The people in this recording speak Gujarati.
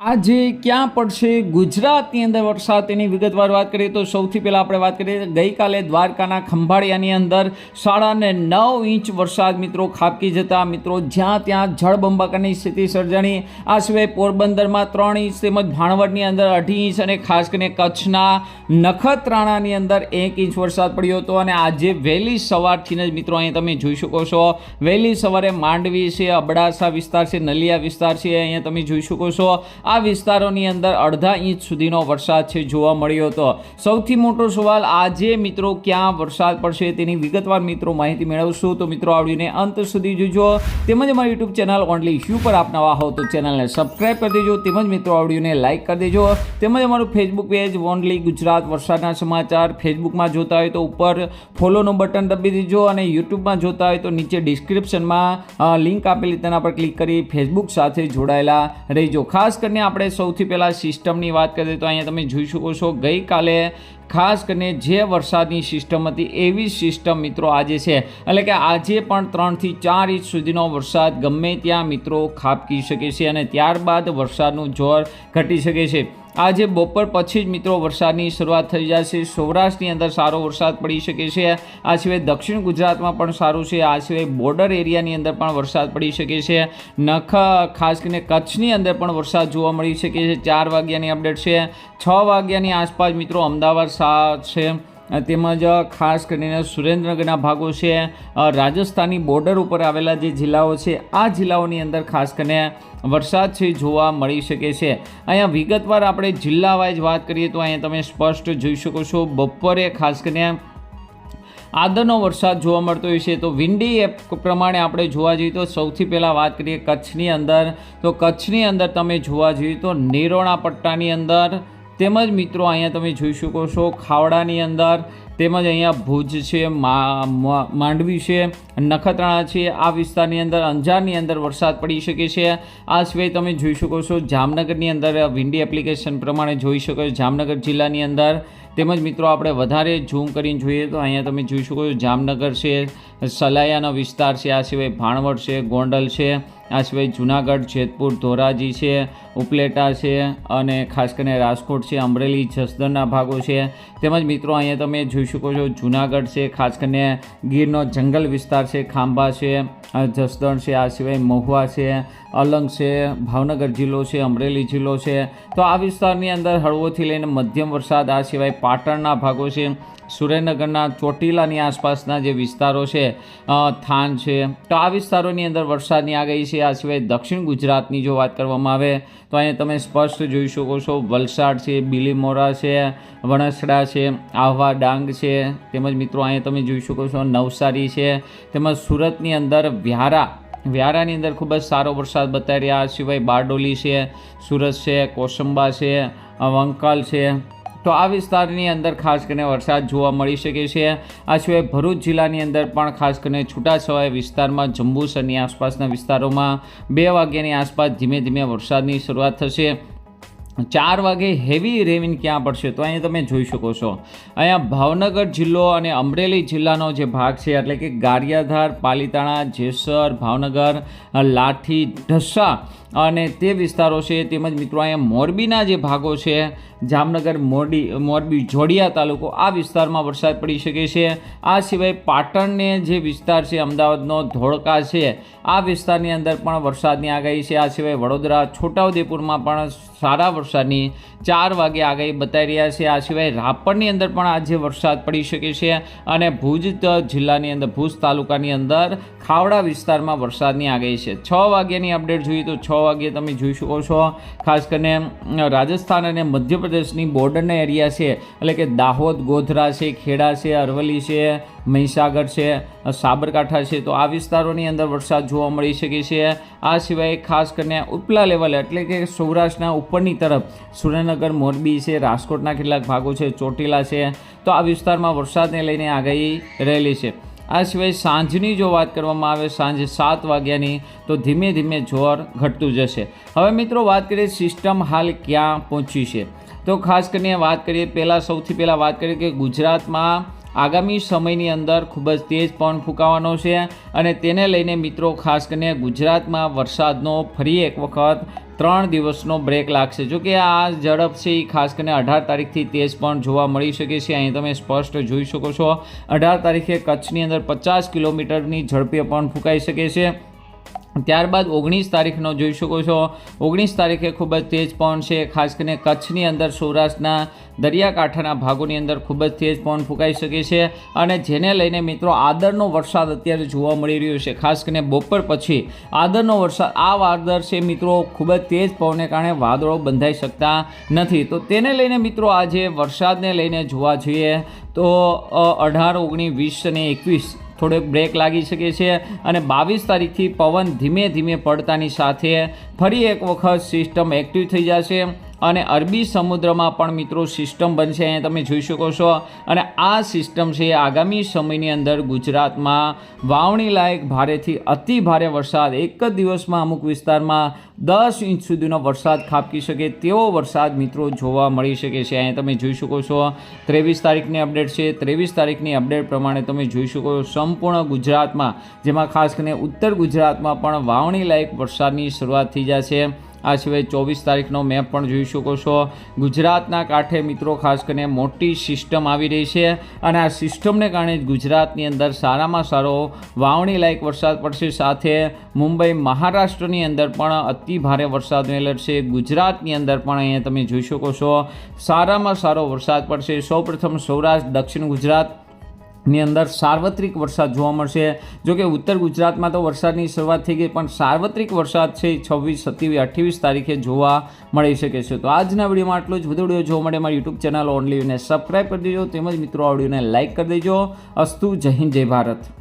આજે ક્યાં પડશે ગુજરાતની અંદર વરસાદ તેની વિગતવાર વાત કરીએ તો સૌથી પહેલાં આપણે વાત કરીએ ગઈકાલે દ્વારકાના ખંભાળિયાની અંદર સાડા ને નવ ઇંચ વરસાદ મિત્રો ખાબકી જતા મિત્રો જ્યાં ત્યાં જળબંબાકારની સ્થિતિ સર્જાણી. આ સિવાય પોરબંદરમાં ત્રણ ઇંચ તેમજ ભાણવડની અંદર અઢી ઇંચ અને ખાસ કરીને કચ્છના નખત્રાણાની અંદર એક ઇંચ વરસાદ પડ્યો હતો અને આજે વહેલી સવારથી જ મિત્રો અહીં તમે જોઈ શકો છો. વહેલી સવારે માંડવી છે, અબડાસા વિસ્તાર છે, નલિયા વિસ્તાર છે, અહીંયા તમે જોઈ શકો છો. આ વિસ્તારોની અંદર અડધા ઇંચ સુધીનો વરસાદ છે જોવા મળ્યો હતો. સૌથી મોટો સવાલ આજે મિત્રો ક્યાં વરસાદ પડશે તેની વિગતવાર મિત્રો માહિતી મેળવશું. તો મિત્રો આવડીને અંત સુધી જોજો. તેમજ અમારી યુટ્યુબ ચેનલ ઓનલી ઇશ્યુ પર આપ નવા હો તો ચેનલને સબસ્ક્રાઈબ કરી દેજો. તેમજ મિત્રો આવડીને લાઇક કરી દેજો. તેમજ અમારું ફેસબુક પેજ ઓનલી ગુજરાત વરસાદના સમાચાર ફેસબુકમાં જોતા હોય તો ઉપર ફોલોનું બટન દબી દેજો અને યુટ્યુબમાં જોતા હોય તો નીચે ડિસ્ક્રિપ્શનમાં લિંક આપેલી તેના પર ક્લિક કરી ફેસબુક સાથે જોડાયેલા રહેજો. ખાસ કરીને આપણે સૌથી પહેલાં સિસ્ટમની વાત કરીએ તો અહીંયા તમે જોઈ શકો છો, ગઈકાલે ખાસ કરીને જે વરસાદની સિસ્ટમ હતી એવી સિસ્ટમ મિત્રો આજે છે. એટલે કે આજે પણ ત્રણથી ચાર ઇંચ સુધીનો વરસાદ ગમે ત્યાં મિત્રો ખાબકી શકે છે અને ત્યારબાદ વરસાદનું જોર ઘટી શકે છે. આજે બપોર પછી જ મિત્રો વરસાદની શરૂઆત થઈ જશે. સૌરાષ્ટ્રની અંદર સારો વરસાદ પડી શકે છે. આ સિવાય દક્ષિણ ગુજરાતમાં પણ સારું છે. આ સિવાય બોર્ડર એરિયાની અંદર પણ વરસાદ પડી શકે છે. નખ, ખાસ કરીને કચ્છની અંદર પણ વરસાદ જોવા મળી શકે છે. ચાર વાગ્યાની અપડેટ છે. છ વાગ્યાની આસપાસ મિત્રો અમદાવાદ છે. તેમજ ખાસ કરીને સુરેન્દ્રનગરના ભાગો છે રાજસ્થાનની રાજસ્થાની બોર્ડર ઉપર આવેલા જે જિલ્લાઓ છે, આ જિલ્લાઓની અંદર ખાસ કરીને વરસાદ છે, જોવા મળી શકે છે. અહીંયા વિગતવાર આપણે જિલ્લા વાઇઝ વાત કરીએ તો અહીંયા તમે સ્પષ્ટ જોઈ શકો છો, બપોરે ખાસ કરીને આદરનો વરસાદ જોવા મળતો હોય છે. તો વિન્ડી એપ પ્રમાણે આપણે જોવા જઈએ તો સૌથી પહેલાં વાત કરીએ કચ્છની અંદર. તો કચ્છની અંદર તમે જોવા જઈએ તો નિરોણા પટ્ટાની અંદર તેમજ મિત્રો અહીંયા તમે જોઈ શકો છો ખાવડાની અંદર તેમજ અહીંયા ભુજ છે માંડવી છે, નખત્રાણા છે, આ વિસ્તારની અંદર, અંજારની અંદર વરસાદ પડી શકે છે. આ સિવાય તમે જોઈ શકો છો, જામનગરની અંદર વિન્ડી એપ્લિકેશન પ્રમાણે જોઈ શકો છો. જામનગર જિલ્લાની અંદર તેમજ મિત્રો આપણે વધારે ઝૂમ કરીને જોઈએ તો અહીંયા તમે જોઈ શકો છો, જામનગર છે, સલાયાનો વિસ્તાર છે, આ સિવાય ભાણવડ છે, ગોંડલ છે, આ સિવાય જુનાગઢ, જેતપુર, ધોરાજી છે, ઉપલેટા છે અને ખાસ કરીને રાજકોટ છે, અમરેલી, જસદણના ભાગો છે. તેમજ મિત્રો અહીંયા તમે જોઈ શકો છો. જુનાગઢ છે, ખાસ કરીને ગીરનો જંગલ વિસ્તાર છે, ખાંભા છે જસદણ છે, આ સિવાય મહુવા છે, અલંગ છે, ભાવનગર જિલ્લો છે, અમરેલી જિલ્લો છે. તો આ વિસ્તારની અંદર હળવોથી લઈને મધ્યમ વરસાદ, આ સિવાય પાટણના ભાગો છે. સુરેન્દ્રનગરના ચોટીલાની આસપાસના જે વિસ્તારો છે થાન છે, તો આ વિસ્તારોની અંદર વરસાદની આગાહી છે. આ સિવાય દક્ષિણ ગુજરાતની જો વાત કરવામાં આવે, તો અહીંયા તમે સ્પષ્ટ જોઈ શકો છો. વલસાડ છે, બીલીમોરા છે, વણસડા છે, આહવા ડાંગ છે. તેમજ મિત્રો, અહીંયા તમે જોઈ શકો છો નવસારી છે. તેમજ સુરતની અંદર વ્યારા. વ્યારાની અંદર ખૂબ જ સારો વરસાદ બતાવી રહ્યા. આ સિવાય બારડોલી છે, સુરત છે, કોસંબા છે વંકાલ છે. તો આ વિસ્તારની અંદર ખાસ કરીને વરસાદ જોવા મળી શકે છે. આ સિવાય ભરૂચ જિલ્લાની અંદર પણ ખાસ કરીને છૂટાછવાયા વિસ્તારમાં જંબુસરની આસપાસના વિસ્તારોમાં બે વાગ્યાની આસપાસ ધીમે ધીમે વરસાદની શરૂઆત થશે. ચાર વાગે હેવી રેવિન ક્યાં પડશે તો અહીંયા તમે જોઈ શકો છો. અહીંયા ભાવનગર જિલ્લો અને અમરેલી જિલ્લાનો જે ભાગ છે, એટલે કે ગારિયાધાર, પાલીતાણા, જેસર, ભાવનગર, લાઠી, ઢસા અને તે વિસ્તારો છે તેમજ મિત્રો અહીંયા મોરબીના જે ભાગો છે, જામનગર મોરબી મોરબી, જોડિયા તાલુકો, આ વિસ્તારમાં વરસાદ પડી શકે છે. આ સિવાય પાટણને જે વિસ્તાર છે, અમદાવાદનો ધોળકા છે, આ વિસ્તારની અંદર પણ વરસાદની આગાહી છે. આ સિવાય વડોદરા, છોટાઉદેપુરમાં પણ સારા વરસાદની ચાર વાગે આગાહી બતાવી રહ્યા છે. આ સિવાય રાપરની અંદર પણ આજે વરસાદ પડી શકે છે અને ભુજ જિલ્લાની અંદર, ભુજ તાલુકાની અંદર ખાવડા વિસ્તારમાં વરસાદની આગાહી છે. છ વાગ્યાની અપડેટ જોઈએ તો છ વાગ્યે તમે જોઈ શકો છો. ખાસ કરીને રાજસ્થાન અને મધ્યપ્રદેશની બોર્ડરના એરિયા છે. એટલે કે દાહોદ, ગોધરા છે, ખેડા છે, અરવલ્લી છે, મહીસાગર છે સાબરકાંઠા છે. તો આ વિસ્તારોની અંદર વરસાદ જોવા મળી શકે છે. આ સિવાય ખાસ કરીને ઉપલા લેવલે એટલે કે સૌરાષ્ટ્રના ઉપરની તરફ, સુરેન્દ્રનગર, મોરબી છે, રાજકોટના કેટલાક ભાગો છે, ચોટીલા છે. તો આ વિસ્તારમાં વરસાદને લઈને આગાહી રહેલી છે. આ સિવાય સાંજની જો વાત કરવામાં આવે, સાંજે સાત વાગ્યાની, તો ધીમે ધીમે જોર ઘટતું જશે. હવે મિત્રો વાત કરીએ સિસ્ટમ હાલ ક્યાં પહોંચી છે? તો ખાસ કરીને વાત કરીએ, પહેલાં સૌથી પહેલાં વાત કરીએ કે ગુજરાતમાં આગામી સમયની અંદર ખૂબ જ તેજ પવન ફૂંકાવાનો છે અને તેને લઈને મિત્રો ખાસ કરીને ગુજરાતમાં વરસાદનો ફરી એક વખત ત્રણ દિવસનો બ્રેક લાગશે. જો કે આ ઝડપ છે એ ખાસ કરીને અઢાર તારીખથી તેજ પણ જોવા મળી શકે છે. અહીં તમે સ્પષ્ટ જોઈ શકો છો. અઢાર તારીખે કચ્છની અંદર પચાસ કિલોમીટરની ઝડપે પણ ફૂંકાઈ શકે છે. ત્યારબાદ ઓગણીસ તારીખનો જોઈ શકો છો. ઓગણીસ તારીખે ખૂબ જ તેજ પવન છે. ખાસ કરીને કચ્છની અંદર સૌરાષ્ટ્રના દરિયાકાંઠાના ભાગોની અંદર ખૂબ જ તેજ પવન ફૂંકાઈ શકે છે અને જેને લઈને મિત્રો આદરનો વરસાદ અત્યારે જોવા મળી રહ્યો છે. ખાસ કરીને બપોર પછી આદરનો વરસાદ, આ વાદળ છે મિત્રો, ખૂબ જ તેજ પવનને કારણે વાદળો બંધાઈ શકતા નથી. તો તેને લઈને મિત્રો આજે વરસાદને લઈને જોવા જોઈએ તો અઢાર, ઓગણીસ, વીસ અને એકવીસ થોડોક બ્રેક લાગી શકે છે અને બાવીસ તારીખથી પવન ધીમે ધીમે પડતાની સાથે ફરી એક વખત સિસ્ટમ એક્ટિવ થઈ જશે. અને અરબી સમુદ્રમાં પણ મિત્રો સિસ્ટમ બનશે, અહીંયા તમે જોઈ શકો છો. અને આ સિસ્ટમ છે, આગામી સમયની અંદર ગુજરાતમાં વાવણી લાયક ભારેથી અતિ ભારે વરસાદ. એક જ દિવસમાં અમુક વિસ્તારમાં દસ ઇંચ સુધીનો વરસાદ ખાબકી શકે તેવો વરસાદ મિત્રો જોવા મળી શકે છે. અહીંયા તમે જોઈ શકો છો, ત્રેવીસ તારીખની અપડેટ છે. ત્રેવીસ તારીખની અપડેટ પ્રમાણે તમે જોઈ શકો છો સંપૂર્ણ ગુજરાતમાં, જેમાં ખાસ કરીને ઉત્તર ગુજરાતમાં પણ વાવણી લાયક વરસાદની શરૂઆત થઈ જશે. આ સિવાય ચોવીસ તારીખનો મેપ પણ જોઈ શકો છો. ગુજરાતના કાંઠે મિત્રો, ખાસ કરીને મોટી સિસ્ટમ આવી રહી છે અને આ સિસ્ટમને કારણે ગુજરાતની અંદર સારામાં સારો વાવણી લાયક વરસાદ પડશે. સાથે મુંબઈ, મહારાષ્ટ્રની અંદર પણ અતિ ભારે વરસાદ એલર્ટ ગુજરાતની અંદર પણ અહીંયા તમે જોઈ શકો છો, સારામાં સારો વરસાદ પડશે. સૌપ્રથમ સૌરાષ્ટ્ર, દક્ષિણ ગુજરાત ની અંદર સાર્વત્રિક વરસાદ જોવા મળશે. જો કે ઉત્તર ગુજરાતમાં તો વરસાદની શરૂઆત થઈ ગઈ, પણ સાર્વત્રિક વરસાદ છે છવ્વીસ, સત્યાવીસ, અઠ્યાવીસ તારીખે જોવા મળી શકે છે. તો આજના વિડીયોમાં આટલું જ. વધુ વીડિયો જોવા મળે મારી યુટ્યુબ ચેનલ ઓનલીને સબસ્ક્રાઈબ કરી દેજો. તેમજ મિત્રો, આ વિડીયોને લાઇક કરી દેજો. અસ્તુ, જય હિન્દ, જય ભારત.